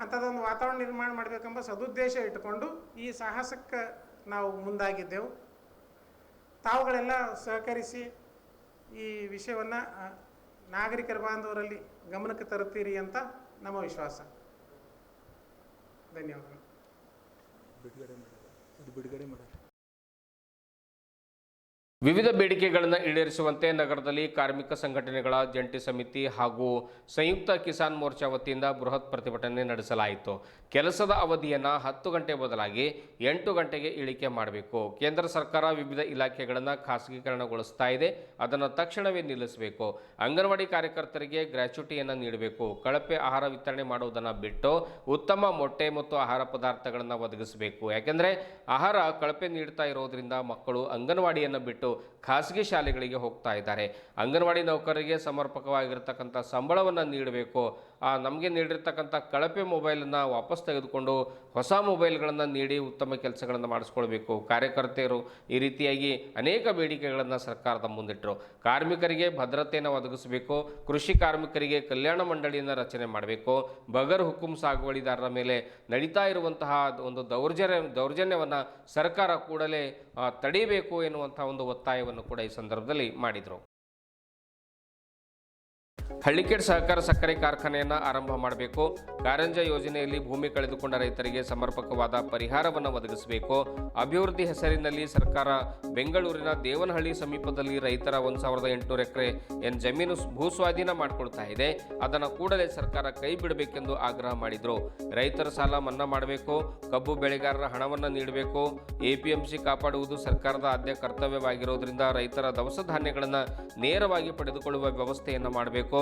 ಅಂಥದ್ದೊಂದು ವಾತಾವರಣ ನಿರ್ಮಾಣ ಮಾಡಬೇಕೆಂಬ ಸದುದ್ದೇಶ ಇಟ್ಟುಕೊಂಡು ಈ ಸಾಹಸಕ್ಕೆ ನಾವು ಮುಂದಾಗಿದ್ದೆವು. ತಾವುಗಳೆಲ್ಲ ಸಹಕರಿಸಿ ಈ ವಿಷಯವನ್ನು ನಾಗರಿಕರ ಬಾಂಧವರಲ್ಲಿ ಗಮನಕ್ಕೆ ತರುತ್ತೀರಿ ಅಂತ ನಮ್ಮ ವಿಶ್ವಾಸ. ಧನ್ಯವಾದಗಳು. ಬಿಡುಗಡೆ ವಿವಿಧ ಬೇಡಿಕೆಗಳನ್ನು ಈಡೇರಿಸುವಂತೆ ನಗರದಲ್ಲಿ ಕಾರ್ಮಿಕ ಸಂಘಟನೆಗಳ ಜಂಟಿ ಸಮಿತಿ ಹಾಗೂ ಸಂಯುಕ್ತ ಕಿಸಾನ್ ಮೋರ್ಚಾ ವತಿಯಿಂದ ಬೃಹತ್ ಪ್ರತಿಭಟನೆ ನಡೆಸಲಾಯಿತು. ಕೆಲಸದ ಅವಧಿಯನ್ನು ಹತ್ತು ಗಂಟೆ ಬದಲಾಗಿ ಎಂಟು ಗಂಟೆಗೆ ಇಳಿಕೆ ಮಾಡಬೇಕು. ಕೇಂದ್ರ ಸರ್ಕಾರ ವಿವಿಧ ಇಲಾಖೆಗಳನ್ನು ಖಾಸಗೀಕರಣಗೊಳಿಸ್ತಾ ಇದೆ. ಅದನ್ನು ತಕ್ಷಣವೇ ನಿಲ್ಲಿಸಬೇಕು. ಅಂಗನವಾಡಿ ಕಾರ್ಯಕರ್ತರಿಗೆ ಗ್ರ್ಯಾಚ್ಯುಟಿಯನ್ನು ನೀಡಬೇಕು. ಕಳಪೆ ಆಹಾರ ವಿತರಣೆ ಮಾಡುವುದನ್ನು ಬಿಟ್ಟು ಉತ್ತಮ ಮೊಟ್ಟೆ ಮತ್ತು ಆಹಾರ ಪದಾರ್ಥಗಳನ್ನು ಒದಗಿಸಬೇಕು. ಯಾಕೆಂದರೆ ಆಹಾರ ಕಳಪೆ ನೀಡ್ತಾ ಇರೋದ್ರಿಂದ ಮಕ್ಕಳು ಅಂಗನವಾಡಿಯನ್ನು ಬಿಟ್ಟು ಖಾಸಗಿ ಶಾಲೆಗಳಿಗೆ ಹೋಗ್ತಾ ಇದ್ದಾರೆ. ಅಂಗನವಾಡಿ ನೌಕರರಿಗೆ ಸಮರ್ಪಕವಾಗಿರ್ತಕ್ಕಂಥ ಸಂಬಳವನ್ನು ನೀಡಬೇಕು. ಆ, ನಮಗೆ ನೀಡಿರ್ತಕ್ಕಂಥ ಕಳಪೆ ಮೊಬೈಲನ್ನು ವಾಪಸ್ ತೆಗೆದುಕೊಂಡು ಹೊಸ ಮೊಬೈಲ್ಗಳನ್ನು ನೀಡಿ ಉತ್ತಮ ಕೆಲಸಗಳನ್ನು ಮಾಡಿಸ್ಕೊಳ್ಬೇಕು. ಕಾರ್ಯಕರ್ತೆಯರು ಈ ರೀತಿಯಾಗಿ ಅನೇಕ ಬೇಡಿಕೆಗಳನ್ನು ಸರ್ಕಾರದ ಮುಂದಿಟ್ಟರು ಕಾರ್ಮಿಕರಿಗೆ ಭದ್ರತೆಯನ್ನು ಒದಗಿಸಬೇಕು, ಕೃಷಿ ಕಾರ್ಮಿಕರಿಗೆ ಕಲ್ಯಾಣ ಮಂಡಳಿಯನ್ನು ರಚನೆ ಮಾಡಬೇಕು. ಬಗರ್ ಹುಕುಂ ಸಾಗುವಳಿದಾರರ ಮೇಲೆ ನಡೀತಾ ಇರುವಂತಹ ಒಂದು ದೌರ್ಜನ್ಯ, ದೌರ್ಜನ್ಯವನ್ನು ಸರ್ಕಾರ ಕೂಡಲೇ ತಡೆಯಬೇಕು ಎನ್ನುವಂಥ ಒಂದು ಒತ್ತಾಯವನ್ನು ಕೂಡ ಈ ಸಂದರ್ಭದಲ್ಲಿ ಮಾಡಿದರು. ಹಳ್ಳಿಕೇಡ್ ಸಹಕಾರ ಸಕ್ಕರೆ ಕಾರ್ಖಾನೆಯನ್ನು ಆರಂಭ ಮಾಡಬೇಕು. ಕಾರಂಜ ಯೋಜನೆಯಲ್ಲಿ ಭೂಮಿ ಕಳೆದುಕೊಂಡ ರೈತರಿಗೆ ಸಮರ್ಪಕವಾದ ಪರಿಹಾರವನ್ನು ಒದಗಿಸಬೇಕು. ಅಭಿವೃದ್ಧಿ ಹೆಸರಿನಲ್ಲಿ ಸರ್ಕಾರ ಬೆಂಗಳೂರಿನ ದೇವನಹಳ್ಳಿ ಸಮೀಪದಲ್ಲಿ ರೈತರ ಒಂದು ಸಾವಿರದ ಎಂಟುನೂರು ಎಕರೆ ಎನ್ ಜಮೀನು ಭೂಸ್ವಾಧೀನ ಮಾಡಿಕೊಳ್ತಾ ಇದೆ. ಅದನ್ನು ಕೂಡಲೇ ಸರ್ಕಾರ ಕೈ ಬಿಡಬೇಕೆಂದು ಆಗ್ರಹ ಮಾಡಿದರು. ರೈತರ ಸಾಲ ಮನ್ನಾ ಮಾಡಬೇಕು, ಕಬ್ಬು ಬೆಳೆಗಾರರ ಹಣವನ್ನು ನೀಡಬೇಕು. ಎಪಿಎಂಸಿ ಕಾಪಾಡುವುದು ಸರ್ಕಾರದ ಆದ್ಯ ಕರ್ತವ್ಯವಾಗಿರೋದ್ರಿಂದ ರೈತರ ದವಸ ಧಾನ್ಯಗಳನ್ನು ನೇರವಾಗಿ ಪಡೆದುಕೊಳ್ಳುವ ವ್ಯವಸ್ಥೆಯನ್ನು ಮಾಡಬೇಕು.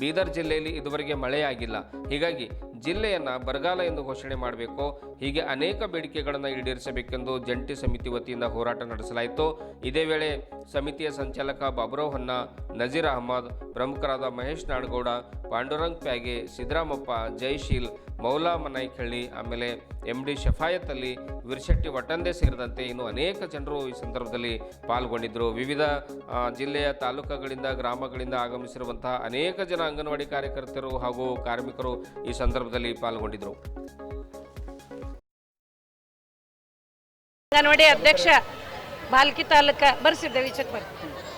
ಬೀದರ್ ಜಿಲ್ಲೆಯಲ್ಲಿ ಇದುವರೆಗೆ ಮಳೆಯಾಗಿಲ್ಲ. ಹೀಗಾಗಿ ಜಿಲ್ಲೆಯನ್ನು ಬರಗಾಲ ಎಂದು ಘೋಷಣೆ ಮಾಡಬೇಕು. ಹೀಗೆ ಅನೇಕ ಬೇಡಿಕೆಗಳನ್ನು ಈಡೇರಿಸಬೇಕೆಂದು ಜಂಟಿ ಸಮಿತಿ ವತಿಯಿಂದ ಹೋರಾಟ ನಡೆಸಲಾಯಿತು. ಇದೇ ವೇಳೆ ಸಮಿತಿಯ ಸಂಚಾಲಕ ಬಾಬುರಾವ್ ಹೊನ್ನ, ನಜೀರ್ ಅಹಮದ್, ಪ್ರಮುಖರಾದ ಮಹೇಶ್ ನಾಡಗೌಡ, ಪಾಂಡುರಂಗ್ ಪ್ಯಾಗೆ, ಸಿದ್ದರಾಮಪ್ಪ, ಜೈಶೀಲ್ ಮೌಲಾ ಮನೈಖಳ್ಳಿ ಆಮೇಲೆ ಎಂ ಡಿ ಶಫಾಯತ್ ಅಲಿ ವಿರ್ಶೆಟ್ಟಿ ವಟಂದೆ ಸೇರಿದಂತೆ ಇನ್ನು ಅನೇಕ ಜನರು ಈ ಸಂದರ್ಭದಲ್ಲಿ ಪಾಲ್ಗೊಂಡಿದ್ದರು. ವಿವಿಧ ಜಿಲ್ಲೆಯ ತಾಲೂಕುಗಳಿಂದ, ಗ್ರಾಮಗಳಿಂದ ಆಗಮಿಸಿರುವಂತಹ ಅನೇಕ ಜನ ಅಂಗನವಾಡಿ ಕಾರ್ಯಕರ್ತರು ಹಾಗೂ ಕಾರ್ಮಿಕರು ಈ ಸಂದರ್ಭದಲ್ಲಿ ಪಾಲ್ಗೊಂಡಿದ್ದರು. ಅಂಗನವಾಡಿ ಅಧ್ಯಕ್ಷ ಬಾಲ್ಕಿ ತಾಲೂಕ ಬರ್ಸಿದ್ದೇವೆ ವಿಚಕ್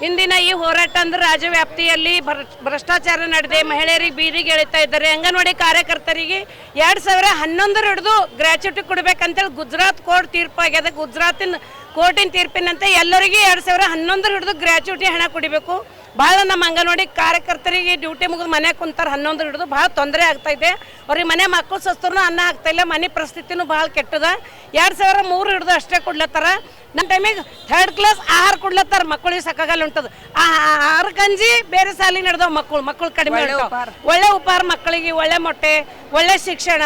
ಇಂದಿನ ಈ ಹೋರಾಟ ಅಂದ್ರೆ ರಾಜ್ಯವ್ಯಾಪ್ತಿಯಲ್ಲಿ ಭ್ರ- ಭ್ರಷ್ಟಾಚಾರ ನಡೆದೆ, ಮಹಿಳೆಯರಿಗೆ ಬೀದಿಗೆ ಎಳಿತಾ ಇದ್ದಾರೆ. ಅಂಗನವಾಡಿ ಕಾರ್ಯಕರ್ತರಿಗೆ ಎರಡು ಸಾವಿರ ಹನ್ನೊಂದರ ಹಿಡಿದು ಗ್ರ್ಯಾಚ್ಯುಟಿ ಕೊಡ್ಬೇಕಂತೇಳಿ ಗುಜರಾತ್ ಕೋರ್ಟ್ ತೀರ್ಪಾಗ್ಯದ ಗುಜರಾತಿನ ಕೋರ್ಟಿನ ತೀರ್ಪಿನಂತೆ ಎಲ್ಲರಿಗೂ ಎರಡು ಸಾವಿರ ಹನ್ನೊಂದರ ಹಿಡಿದು ಗ್ರಾಚ್ಯುಟಿ ಹಣ ಕೊಡಬೇಕು. ಭಾಳ ನಮ್ಮ ಅಂಗನವಾಡಿ ಕಾರ್ಯಕರ್ತರಿಗೆ ಡ್ಯೂಟಿ ಮುಗಿದು ಮನೆ ಕುಂತಾರೆ ಹನ್ನೊಂದು ಹಿಡಿದು ಭಾಳ ತೊಂದರೆ ಆಗ್ತೈತೆ. ಇದೆ ಅವ್ರಿಗೆ ಮನೆ ಮಕ್ಕಳು ಸಸ್ತರೂ ಅನ್ನ ಆಗ್ತಾ ಇಲ್ಲ ಮನೆ ಪರಿಸ್ಥಿತಿನೂ ಭಾಳ ಕೆಟ್ಟದ. ಎರಡು ಸಾವಿರ ಮೂರು ಹಿಡಿದು ಅಷ್ಟೇ ಕೊಡ್ಲತ್ತಾರ. ನಮ್ಮ ಟೈಮಿಗೆ ಥರ್ಡ್ ಕ್ಲಾಸ್ ಆಹಾರ ಕೊಡ್ಲತ್ತಾರ ಮಕ್ಕಳಿಗೆ ಸಕ್ಕಾಗಲ್ಲ ಉಂಟದ. ಆ ಆಹಾರ ಗಂಜಿ ಬೇರೆ ಸಾಲಿ ನಡೆದವ ಮಕ್ಕಳು ಮಕ್ಕಳು ಕಡಿಮೆ. ಒಳ್ಳೆ ಉಪಹಾರ. ಮಕ್ಕಳಿಗೆ ಒಳ್ಳೆ ಮೊಟ್ಟೆ ಒಳ್ಳೆ ಶಿಕ್ಷಣ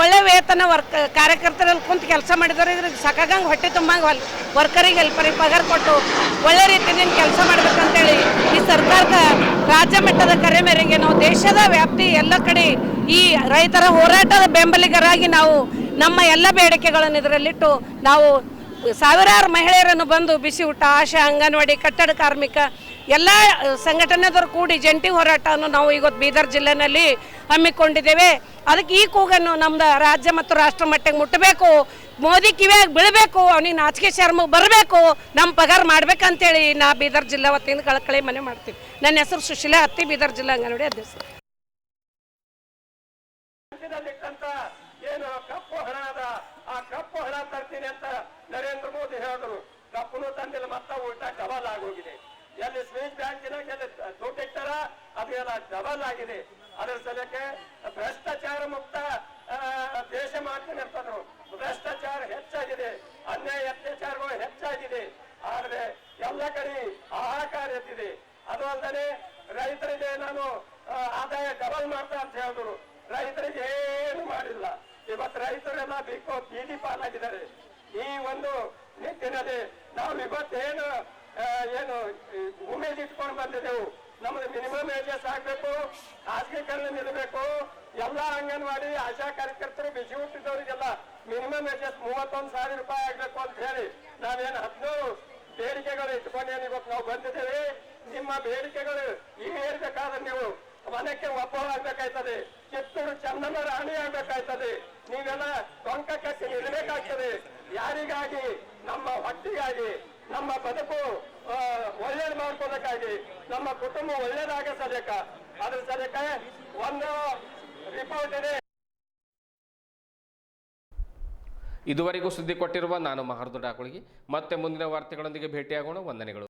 ಒಳ್ಳೆ ವೇತನ ವರ್ಕ್ ಕಾರ್ಯಕರ್ತರಲ್ಲಿ ಕುಂತು ಕೆಲಸ ಮಾಡಿದವ್ರು ಇದ್ರಿಗೆ ಸಾಕಾಗಂಗೆ ಹೊಟ್ಟೆ ತುಂಬಂಗೆ ಹೊಲ್ ವರ್ಕರಿಗೆ ಹೆಲ್ಪರಿಗೆ ಪಗಾರ ಕೊಟ್ಟು ಒಳ್ಳೆ ರೀತಿಯಿಂದ ಕೆಲಸ ಮಾಡ್ಬೇಕಂತೇಳಿ ಈ ಸರ್ಕಾರದ ರಾಜ್ಯ ಮಟ್ಟದ ಕರೆ ಮೇರೆಗೆ ನಾವು ದೇಶದ ವ್ಯಾಪ್ತಿ ಎಲ್ಲ ಕಡೆ ಈ ರೈತರ ಹೋರಾಟದ ಬೆಂಬಲಿಗರಾಗಿ ನಾವು ನಮ್ಮ ಎಲ್ಲ ಬೇಡಿಕೆಗಳನ್ನು ಇದರಲ್ಲಿಟ್ಟು ನಾವು ಸಾವಿರಾರು ಮಹಿಳೆಯರನ್ನು ಬಂದು ಬಿಸಿ ಊಟ, ಆಶಾ, ಅಂಗನವಾಡಿ, ಕಟ್ಟಡ ಕಾರ್ಮಿಕ ಎಲ್ಲ ಸಂಘಟನೆದವರು ಕೂಡಿ ಜಂಟಿ ಹೋರಾಟವನ್ನು ನಾವು ಇವತ್ತು ಬೀದರ್ ಜಿಲ್ಲೆನಲ್ಲಿ ಹಮ್ಮಿಕೊಂಡಿದ್ದೇವೆ. ಅದಕ್ಕೆ ಈ ಕೂಗನ್ನು ನಮ್ದು ರಾಜ್ಯ ಮತ್ತು ರಾಷ್ಟ್ರ ಮಟ್ಟಕ್ಕೆ ಮುಟ್ಟಬೇಕು. ಮೋದಿ ಕಿವಿಯಾಗಿ ಬೀಳಬೇಕು, ಅವನಿಗೆ ನಾಚಿಕೆ ಶರ್ಮ ಬರಬೇಕು ನಮ್ಮ ಪಗಾರ ಮಾಡ್ಬೇಕಂತೇಳಿ ನಾ ಬೀದರ್ ಜಿಲ್ಲಾ ವತಿಯಿಂದ ಕಳಕಳಿ ಮನೆ ಮಾಡ್ತೀವಿ. ನನ್ನ ಹೆಸರು ಸುಶೀಲಾ ಹತ್ತಿ ಬೀದರ್ ಜಿಲ್ಲಾ ಅಂಗನವಾಡಿ ಅಧ್ಯಕ್ಷ. ಏನು ಕಪ್ಪು ಹಣ ಅದ, ಆ ಕಪ್ಪು ಹಣ ತರ್ತೀನಿ ಅಂತ ನರೇಂದ್ರ ಮೋದಿ ಹೇಳಿದ್ರು. ಕಪ್ಪುನು ತಂದಿಲ್ಲ, ಮತ್ತ ಉಲ್ಟಾ ಡಬಲ್ ಆಗೋಗಿದೆ. ಎಲ್ಲಿ ಸ್ವಿಚ್ ಬ್ಯಾಂಕಿನಾಗ ಎಲ್ಲಿ ದುಡ್ಡು ಇಟ್ಟಾರ ಅದು ಎಲ್ಲ ಡಬಲ್ ಆಗಿದೆ. ಅದರ ಸಲಕ್ಕೆ ಭ್ರಷ್ಟಾಚಾರ ಮುಕ್ತ ದೇಶ ಮಾಡ್ತೀನಿ ಅಂತಂದ್ರು ಭ್ರಷ್ಟಾಚಾರ ಹೆಚ್ಚಾಗಿದೆ. ಅನ್ಯಾಯ ಅತ್ಯಾಚಾರಗಳು ಹೆಚ್ಚಾಗಿದೆ. ಆದ್ರೆ ಎಲ್ಲ ಕಡೆ ಹಾಹಾಕಾರ ಎದ್ದಿದೆ. ಅದು ಅಲ್ಲದೆ ರೈತರಿಗೆ ನಾನು ಆದಾಯ ಡಬಲ್ ಮಾಡ್ತಾ ಅಂತ ಹೇಳಿದ್ರು. ರೈತರಿಗೆ ಏನು ಮಾಡಿಲ್ಲ. ಇವತ್ತು ರೈತರೆಲ್ಲ ಬಿಕ್ಕೋ ಬೀದಿ ಪಾಲಾಗಿದ್ದಾರೆ. ಈ ಒಂದು ನಿಟ್ಟಿನಲ್ಲಿ ನಾವು ಇವತ್ತೇನು ಏನು ಇಟ್ಕೊಂಡು ಬಂದಿದ್ದೆವು. ನಮ್ದು ಮಿನಿಮಮ್ ಏಜಸ್ ಆಗ್ಬೇಕು ಖಾಸಗೀಕರಣ ನಿಲ್ಲಬೇಕು ಎಲ್ಲ ಅಂಗನವಾಡಿ ಆಶಾ ಕಾರ್ಯಕರ್ತರು ಬಿಸಿ ಹುಟ್ಟಿದವರಿಗೆಲ್ಲ ಮಿನಿಮಮ್ ಏಜಸ್ ಮೂವತ್ತೊಂದು ಸಾವಿರ ರೂಪಾಯಿ ಆಗ್ಬೇಕು ಅಂತ ಹೇಳಿ ನಾವೇನು ಹದಿನೂರು ಬೇಡಿಕೆಗಳು ಇಟ್ಕೊಂಡೇನು ಇವತ್ತು ನಾವು ಬಂದಿದ್ದೇವೆ. ನಿಮ್ಮ ಬೇಡಿಕೆಗಳು ಈಡೇರ್ಬೇಕಾದ್ರೆ ನೀವು ಮನಕ್ಕೆ ಒಪ್ಪವಾಗಬೇಕಾಯ್ತದೆ ಕಿತ್ತೂರು ಚಂದನ ರಾಣಿ ಆಗ್ಬೇಕಾಯ್ತದೆ. ನೀವೆಲ್ಲ ಟೊಂಕ ಕಟ್ಟಿ ನಿಲ್ಲಬೇಕಾಗ್ತದೆ. ಯಾರಿಗಾಗಿ? ನಮ್ಮ ಹೊಟ್ಟಿಗಾಗಿ, ನಮ್ಮ ಬದುಕು. ಒಳ್ಳೇದು ಮಾಡ್ಕೋಬೇಕಾಗಿ ನಮ್ಮ ಕುಟುಂಬ ಒಳ್ಳೇದಾಗ ಸದ್ಯಕ್ಕ. ಅದ್ರ ಸದ್ಯಕ್ಕೆ ಒಂದು ರಿಪೋರ್ಟ್ ಇದೆ. ಇದುವರೆಗೂ ಸುದ್ದಿ ಕೊಟ್ಟಿರುವ ನಾನು ಮಹರ್ದು ಡಾಕುಳಿಗೆ. ಮತ್ತೆ ಮುಂದಿನ ವಾರ್ತೆಗಳೊಂದಿಗೆ ಭೇಟಿಯಾಗೋಣ. ವಂದನೆಗಳು.